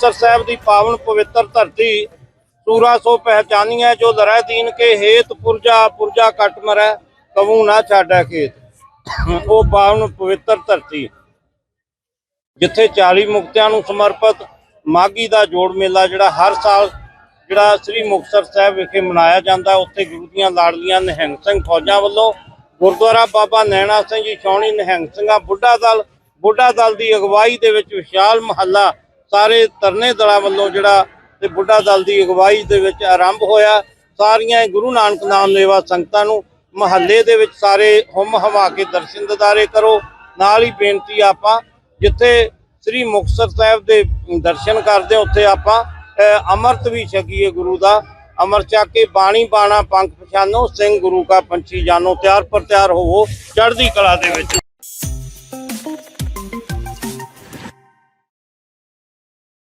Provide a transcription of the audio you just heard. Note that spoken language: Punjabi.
ਮੁਕਤਸਰ ਸਾਹਿਬ ਦੀ ਪਾਵਨ ਪਵਿੱਤਰ ਧਰਤੀ ਸੂਰਾ ਸੋ ਪਹਿਚਾਨੀਐ, ਜੋ ਦਰੈ ਦੀਨ ਕੇ ਹੇਤ ਪੁਰਜਾ ਪੁਰਜਾ ਕਟ ਮਰੈ ਕਬੂ ਨਾ ਛਾੜੈ ਖੇਤ। ਉਹ ਪਾਵਨ ਪਵਿੱਤਰ ਧਰਤੀ, ਜਿੱਥੇ 40 ਮੁਕਤਿਆਂ ਨੂੰ ਸਮਰਪਿਤ ਮਾਗੀ ਦਾ ਜੋੜ ਮੇਲਾ ਜਿਹੜਾ ਹਰ ਸਾਲ ਜਿਹੜਾ ਸ੍ਰੀ ਮੁਕਤਸਰ ਸਾਹਿਬ ਵਿਖੇ ਮਨਾਇਆ ਜਾਂਦਾ, ਉੱਥੇ ਗੁਰੂ ਦੀਆਂ ਲਾੜਲੀਆਂ ਨਿਹੰਗ ਸਿੰਘ ਫੌਜਾਂ ਵੱਲੋਂ, ਗੁਰਦੁਆਰਾ ਬਾਬਾ ਨੈਣਾ ਸਿੰਘ ਜੀ, ਛਾਉਣੀ ਨਿਹੰਗ ਸਿੰਘਾਂ, ਬੁੱਢਾ ਦਲ ਬੁੱਢਾ ਦਲ ਦੀ ਅਗਵਾਈ ਦੇ ਵਿੱਚ ਵਿਸ਼ਾਲ ਮਹੱਲਾ ਸਾਰੇ ਤਰਨੇ ਦਲਾਂ ਵੱਲੋਂ ਜਿਹੜਾ ਤੇ ਬੁੱਢਾ ਦਲ ਦੀ ਅਗਵਾਈ ਦੇ ਵਿੱਚ ਆਰੰਭ ਹੋਇਆ। ਸਾਰੀਆਂ ਗੁਰੂ ਨਾਨਕ ਨਾਮ ਲੇਵਾ ਸੰਗਤਾਂ ਨੂੰ ਮਹੱਲੇ ਦੇ ਵਿੱਚ ਸਾਰੇ ਹੁਮ ਹਵਾ ਕੇ ਦਰਸ਼ਨ ਦਿਦਾਰੇ ਕਰੋ। ਨਾਲ ਹੀ ਬੇਨਤੀ ਆਪਾਂ ਜਿੱਥੇ ਸ੍ਰੀ ਮੁਕਤਸਰ ਸਾਹਿਬ ਦੇ ਦਰਸ਼ਨ ਕਰਦੇ ਹਾਂ, ਉੱਥੇ ਆਪਾਂ ਅਹ, ਅੰਮ੍ਰਿਤ ਵੀ ਛਕੀਏ ਗੁਰੂ ਦਾ। ਅਮਰ ਚੱਕ ਕੇ ਬਾਣੀ ਬਾਣਾ ਪੰਖ ਪਛਾਨੋ ਸਿੰਘ ਗੁਰੂ ਕਾ ਪੰਛੀ ਜਾਨੋ ਤਿਆਰ ਪਰ ਤਿਆਰ ਹੋਵੋ ਚੜ੍ਹਦੀ ਕਲਾ ਦੇ ਵਿੱਚ।